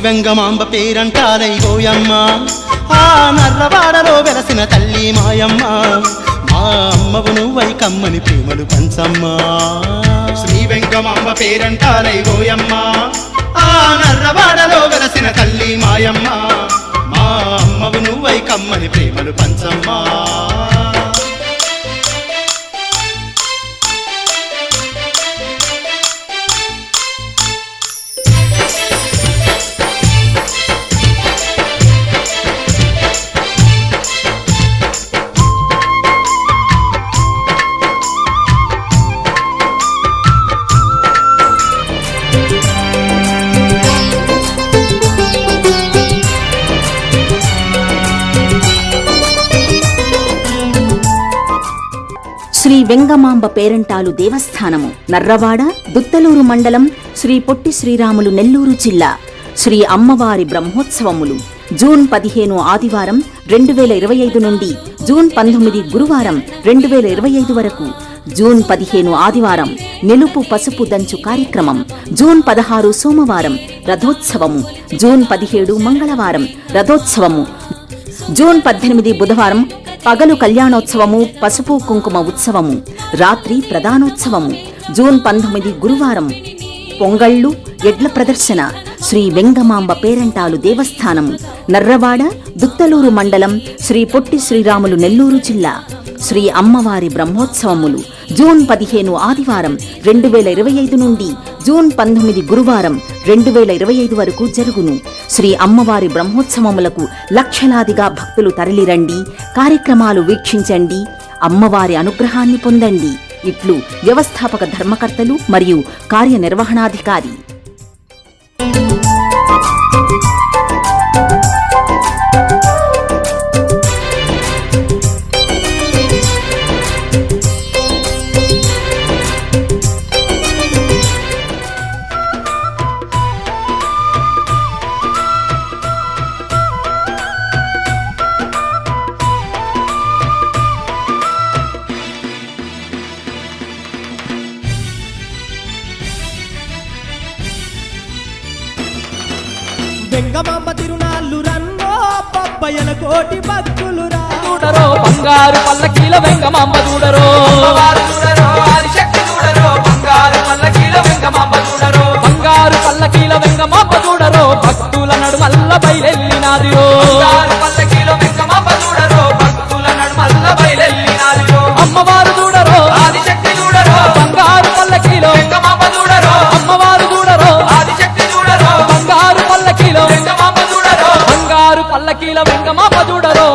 వెంగమాంబ పేరంటాలై ఓయమ్మ ఆ నర్రవాడలో వెలసిన తల్లి మాయమ్మ. మా అమ్మవు నువ్వై కమ్మని ప్రేమలు పంచమ్మా. శ్రీ వెంగమాంబ పేరంటాలై ఓయమ్మ ఆ నర్రవాడలో వెలసిన తల్లి మాయమ్మ. మా అమ్మవు నువ్వై కమ్మని ప్రేమలు పంచమ్మా. శ్రీ వెంగమాంబ పేరంటాలు దేవస్థానము నర్రవాడ దుత్తలూరు మండలం శ్రీ పొట్టి శ్రీరాములు నెల్లూరు జిల్లా. శ్రీ అమ్మవారి బ్రహ్మోత్సవములు. జూన్ పదిహేను ఆదివారం రెండు వేల ఇరవై ఐదు నుండి జూన్ పంతొమ్మిది గురువారం రెండు వేల ఇరవై ఐదు వరకు. జూన్ పదిహేను ఆదివారం నిలుపు పసుపు దంచు కార్యక్రమం. జూన్ పదహారు సోమవారం రథోత్సవము. జూన్ పదిహేడు మంగళవారం రథోత్సవము. జూన్ పద్దెనిమిది బుధవారం పగలు కళ్యాణోత్సవము పసుపు కుంకుమ ఉత్సవము రాత్రి ప్రధానోత్సవము జూన్ పంతొమ్మిది గురువారం. పొంగళ్ళు ఎడ్ల ప్రదర్శన శ్రీ వెంగమాంబ పేరంటాలు దేవస్థానం నర్రవాడ దుత్తలూరు మండలం శ్రీ పొట్టి శ్రీరాములు నెల్లూరు జిల్లా. శ్రీ అమ్మవారి బ్రహ్మోత్సవములు జూన్ పదిహేను ఆదివారం రెండు వేల ఇరవై ఐదు నుండి జూన్ పంతొమ్మిది గురువారం రెండు వేల ఇరవై ఐదు వరకు జరుగును. శ్రీ అమ్మవారి బ్రహ్మోత్సవములకు లక్షలాదిగా భక్తులు తరలిరండి కార్యక్రమాలు వీక్షించండి అమ్మవారి అనుగ్రహాన్ని పొందండి. ఇట్లు వ్యవస్థాపక ధర్మకర్తలు మరియు కార్యనిర్వహణాధికారి వెంగమాంబ తిరునాళ్ళు రన్నో పబ్బయల కోటి భక్తులు రా. చూడరో బంగారు పల్లకీల వెంగమాంబ చూడరో నీల వెంకమ్మ చూడరో